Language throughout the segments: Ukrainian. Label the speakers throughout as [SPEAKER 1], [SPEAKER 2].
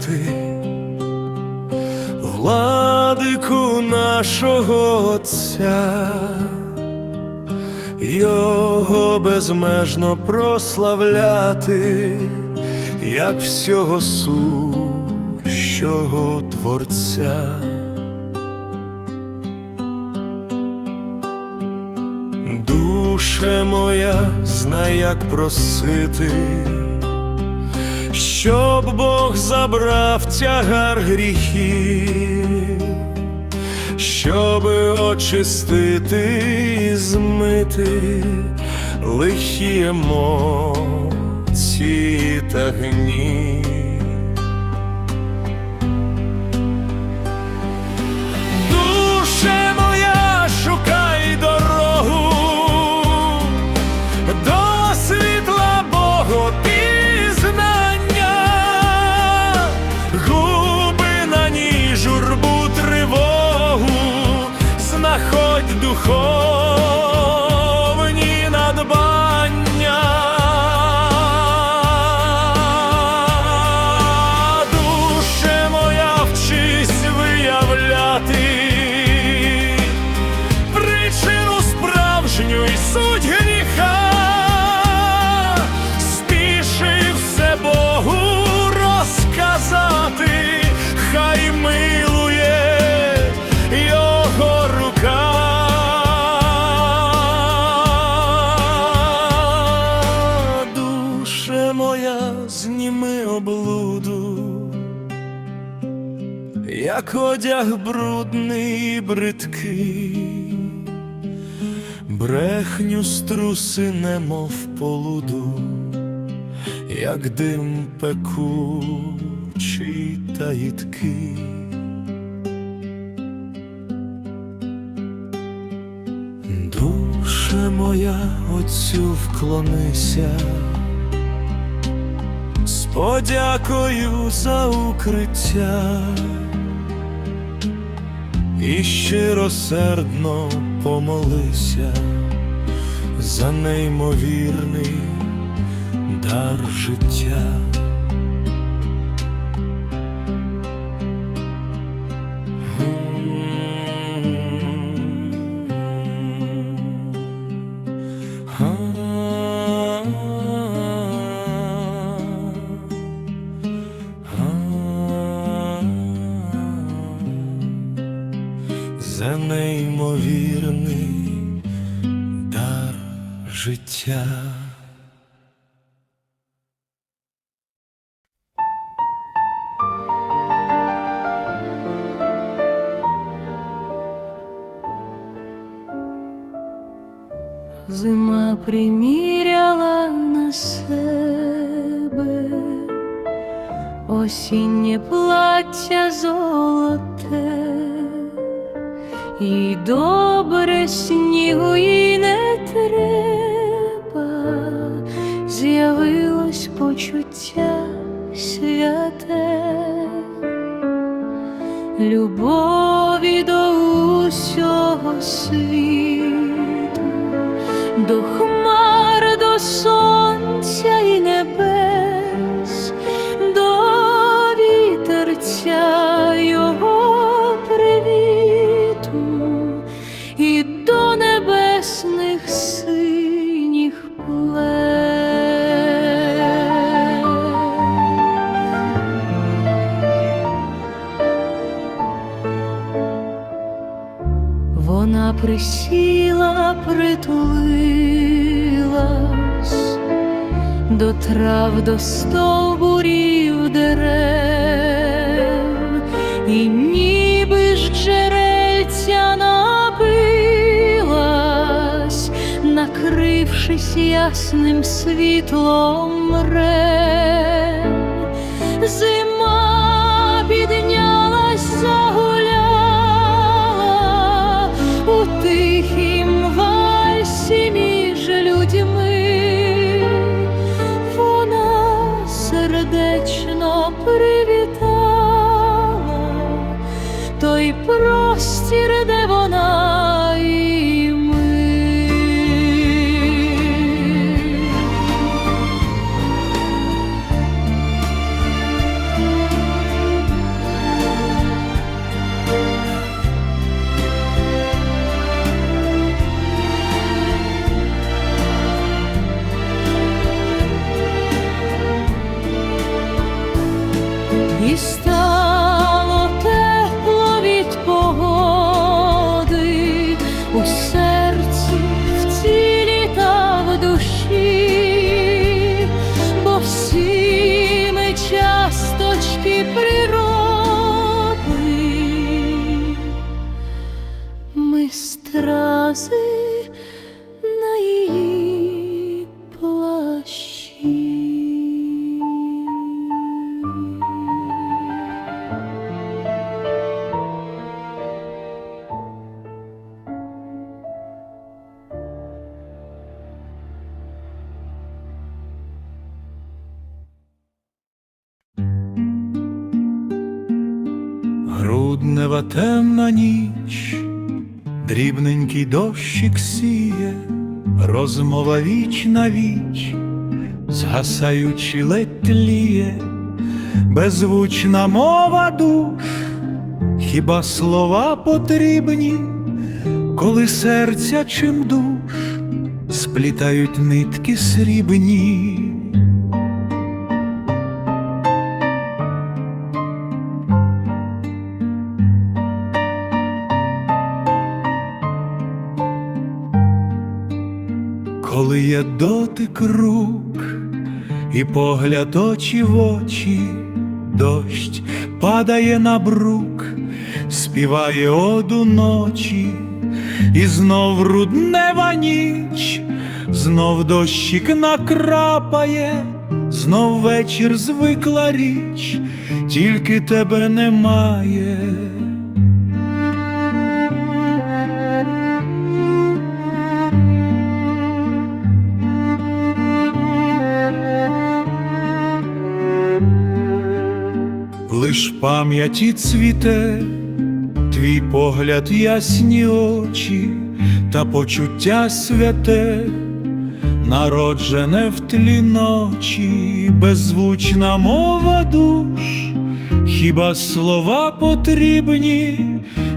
[SPEAKER 1] прославляти владику нашого Отця, Його безмежно прославляти, як всього сущого Творця. Душе моя, знай, як просити, щоб Бог забрав тягар гріхів, щоб очистити і змити лихі емоції та гнів. Духовні надбання. Душе моя, вчись виявляти причину справжню і суть гріха, як одяг брудний і бридкий, брехню струси, немов полуду, як дим пекучий та їдкий. Душе моя, отцю вклонися з подякою за укриття і щиросердно помолися за неймовірний дар життя. Життя.
[SPEAKER 2] Зима приміряла на себе осіннє плаття золоте, і добре снігу світу до хмар, до сонця і небес, притулилась до трав, до стовбурів дерев, і ніби ж джерельця напилась, накрившись ясним світлом рен.
[SPEAKER 3] Груднева темна ніч, дрібненький дощик сіє, розмова віч на віч, згасаючи ледь тліє, беззвучна мова душ, хіба слова потрібні, коли серця чим душ сплітають нитки срібні. Коли є дотик рук і погляд очі в очі, дощ падає на брук, співає оду ночі, і знов руднева ніч, знов дощик накрапає, знов вечір звикла річ, тільки тебе немає. Пам'яті цвіте, твій погляд ясні очі та почуття святе, народжене в тлі ночі, беззвучна мова душ, хіба слова потрібні,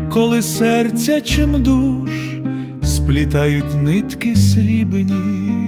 [SPEAKER 3] коли серця чим душ сплітають нитки срібні.